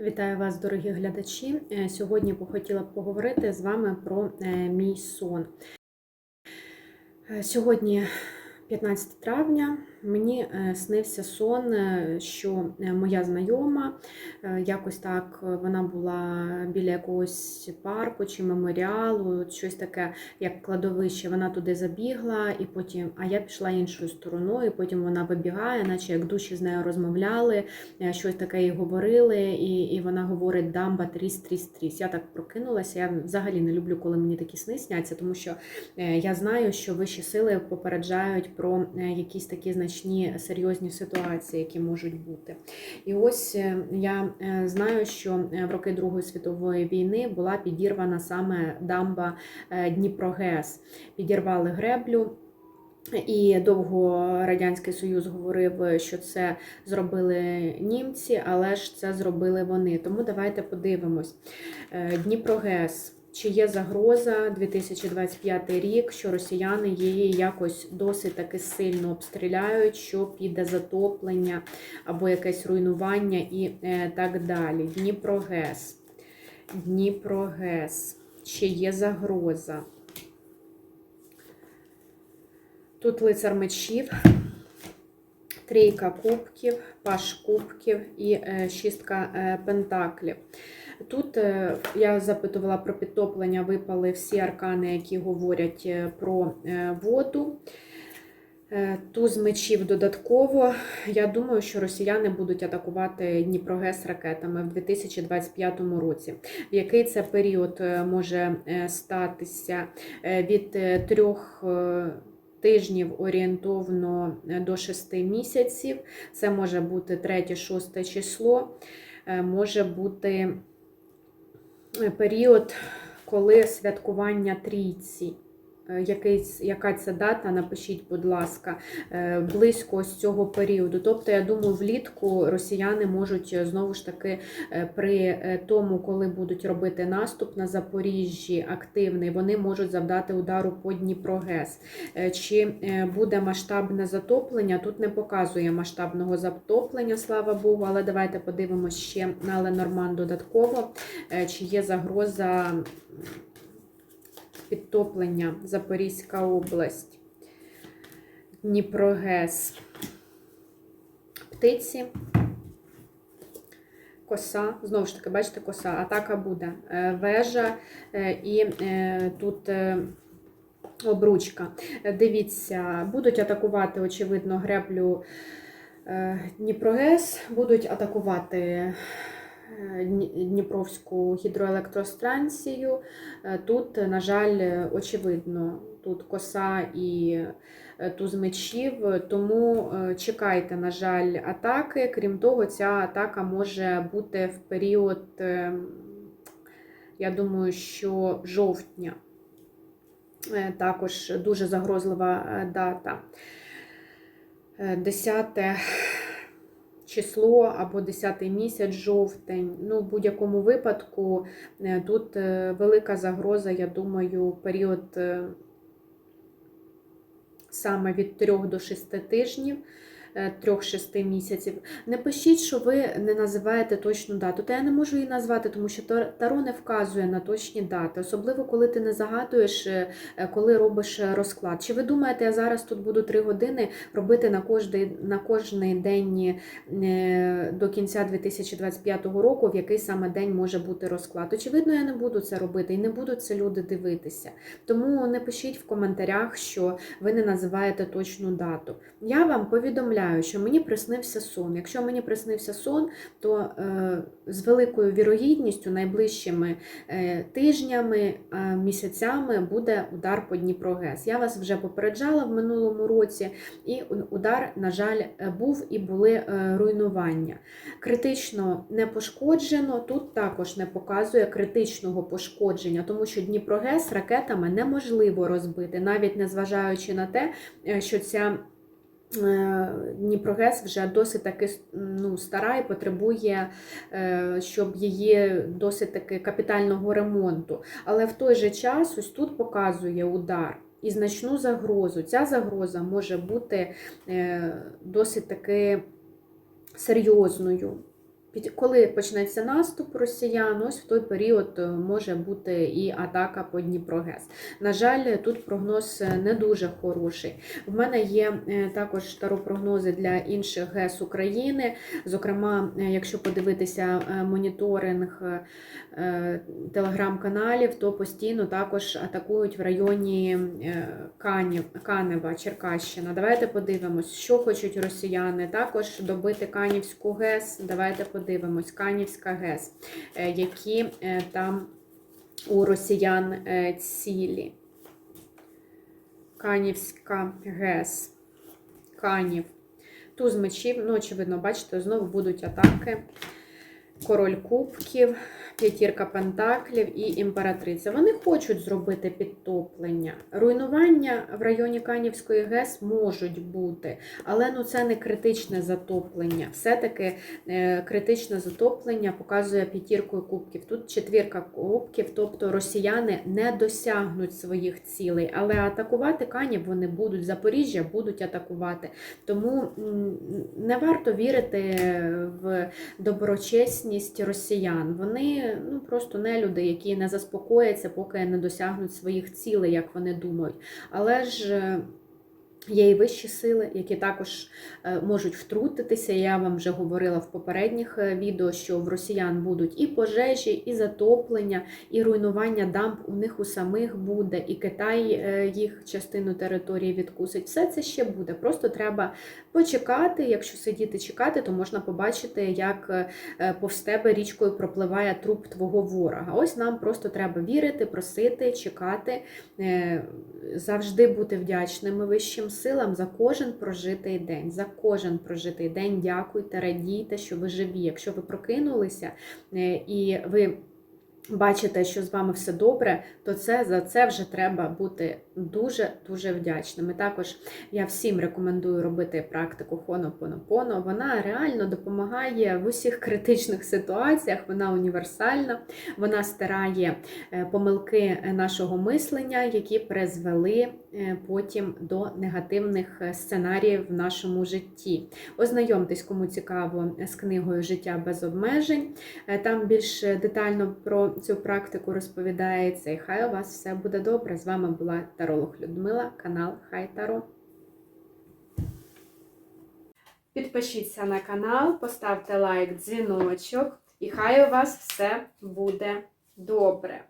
Вітаю вас, дорогі глядачі. Е, Сьогодні б хотіла б поговорити з вами про е, мій сон. Е, Сьогодні 15 травня. Мені е, снився сон, е, що е, моя знайома, якось так вона була біля якогось парку чи меморіалу, щось таке, як кладовище. Вона туди забігла, і потім, а я пішла іншою стороною. Потім вона вибігає, наче як душі з нею розмовляли, щось таке їй говорили, і, і вона говорить дамба тріс, тріс, тріс. Я так прокинулася. Я взагалі не люблю, коли мені такі сни сняться, тому що я знаю, що вищі сили попереджають про е, якісь такі значні серйозні ситуації, які можуть бути. І ось е, я е, знаю, що в роки Другої світової війни була підірвана саме дамба Дніпрогес. Підірвали греблю. І довго Радянський Союз говорив, що це зробили німці, але ж це зробили вони. Тому давайте подивимось. Дніпрогес. Чи є загроза 2025 рік, що росіяни її якось досить таки сильно обстріляють, що піде затоплення або якесь руйнування і е, так далі. Дніпрогес. Дніпрогес. Чи є загроза? Тут лицар мечів, трійка кубків, паш кубків і е, шістка е, пентаклів. Тут е, я запитувала про підтоплення, випали всі аркани, які говорять е, про е, воду. Туз мечів додатково. Я думаю, що росіяни будуть атакувати Дніпрогес ракетами в 2025 році. В який це період може статися від трьох. Тижнів орієнтовно до 6 місяців. Це може бути 3-6 число, може бути період, коли святкування трійці. Е, Якийсь, яка це дата, напишіть, будь ласка, е, близько з цього періоду. Тобто, я думаю, влітку росіяни можуть е, знову ж таки при тому, коли будуть робити наступ на Запоріжжі активний, вони можуть завдати удару по Дніпрогес. Чи буде масштабне затоплення? Тут не показує масштабного затоплення, слава Богу, але давайте подивимося ще на Ленорман додатково, чи є загроза підтоплення Запорізька область, Дніпрогес, птиці. Коса, знову ж таки, бачите, коса, атака буде. Е, Вежа е, і е, тут обручка. Дивіться, будуть атакувати, очевидно, греблю Дніпрогес, будуть атакувати Дніпровську гідроелектростанцію. Е, Тут, на жаль, е, очевидно, тут коса і е, туз мечів, тому е, чекайте, на жаль, атаки. Крім того, ця атака може бути в період, е, я думаю, що жовтня. Е, Також дуже загрозлива е, дата. Е, 10 число або 10 місяць, жовтень. Ну, в будь-якому випадку е, тут е, велика загроза, я думаю, період е, саме від 3 до 6 тижнів. 3-6 місяців. Не пишіть, що ви не називаєте точну дату. Та я не можу її назвати, тому що Таро не вказує на точні дати, особливо коли ти не загадуєш, е, е, коли робиш е, розклад. Чи ви думаєте, я зараз тут буду 3 години робити на кожний, на кожний день е, до кінця 2025 року, в який саме день може бути розклад? Очевидно, я не буду це робити і не будуть це люди дивитися. Тому не пишіть в коментарях, що ви не називаєте точну дату. Я вам повідомляю, що мені приснився сон. Якщо мені приснився сон, то е, з великою вірогідністю найближчими е, тижнями, е, місяцями буде удар по Дніпрогес. Я вас вже попереджала в минулому році, і удар, на жаль, був і були руйнування. Критично не пошкоджено, тут також не показує критичного пошкодження, тому що Дніпрогес ракетами неможливо розбити, навіть незважаючи на те, що ця Дніпрогес вже досить таки ну, стара і потребує, е, щоб її досить таки капітального ремонту. Але в той же час ось тут показує удар. І значну загрозу. Ця загроза може бути е, досить таки серйозною коли почнеться наступ росіян, ось в той період е, може бути і атака по Дніпрогес. На жаль, тут прогноз е, не дуже хороший. В мене є е, також таропрогнози для інших ГЕС України. Зокрема, якщо подивитися моніторинг телеграм-каналів, то постійно також атакують в районі Канева, Черкащина. Давайте подивимось, що хочуть росіяни. Також добити Канівську ГЕС. Давайте подивимось, Канівська ГЕС, Е, які е, там у росіян е, цілі. Канівська ГЕС. Канів. Туз мечів, ну, очевидно, бачите, знову будуть атаки. Король кубків, п'ятірка пентаклів і імператриця. Вони хочуть зробити підтоплення. Руйнування в районі Канівської ГЕС можуть бути, але ну це не критичне затоплення. Все-таки е, критичне затоплення показує п'ятіркою кубків. Тут четвірка кубків, тобто росіяни не досягнуть своїх цілей, але атакувати Канів вони будуть. Запоріжжя будуть атакувати. Тому не варто вірити в доброчесність росіян. Вони ну просто не люди, які не заспокояться, поки не досягнуть своїх цілей, як вони думають. Але ж. Є і вищі сили, які також е, можуть втрутитися. Я вам вже говорила в попередніх е, відео, що в росіян будуть і пожежі, і затоплення, і руйнування дамб у них у самих буде, і Китай е, їх частину території відкусить. Все це ще буде. Просто треба почекати. Якщо сидіти чекати, то можна побачити, як повз тебе річкою пропливає труп твого ворога. Ось нам просто треба вірити, просити, чекати, завжди бути вдячними вищим силам за кожен прожитий день. За кожен прожитий день дякуйте, радійте, що ви живі. Якщо ви прокинулися е, і ви. Бачите, що з вами все добре, то це за це вже треба бути дуже дуже вдячними. Також я всім рекомендую робити практику Хонопонопоно. Вона реально допомагає в усіх критичних ситуаціях. Вона універсальна, вона стирає е, помилки нашого мислення, які призвели е, потім до негативних е, сценаріїв в нашому житті. Ознайомтесь, кому цікаво, з книгою Життя без обмежень. Там більш детально про цю практику розповідається. І хай у вас все буде добре. З вами була Таролог Людмила, канал Хай Таро. Підпишіться на канал, поставте лайк, дзвіночок, і хай у вас все буде добре.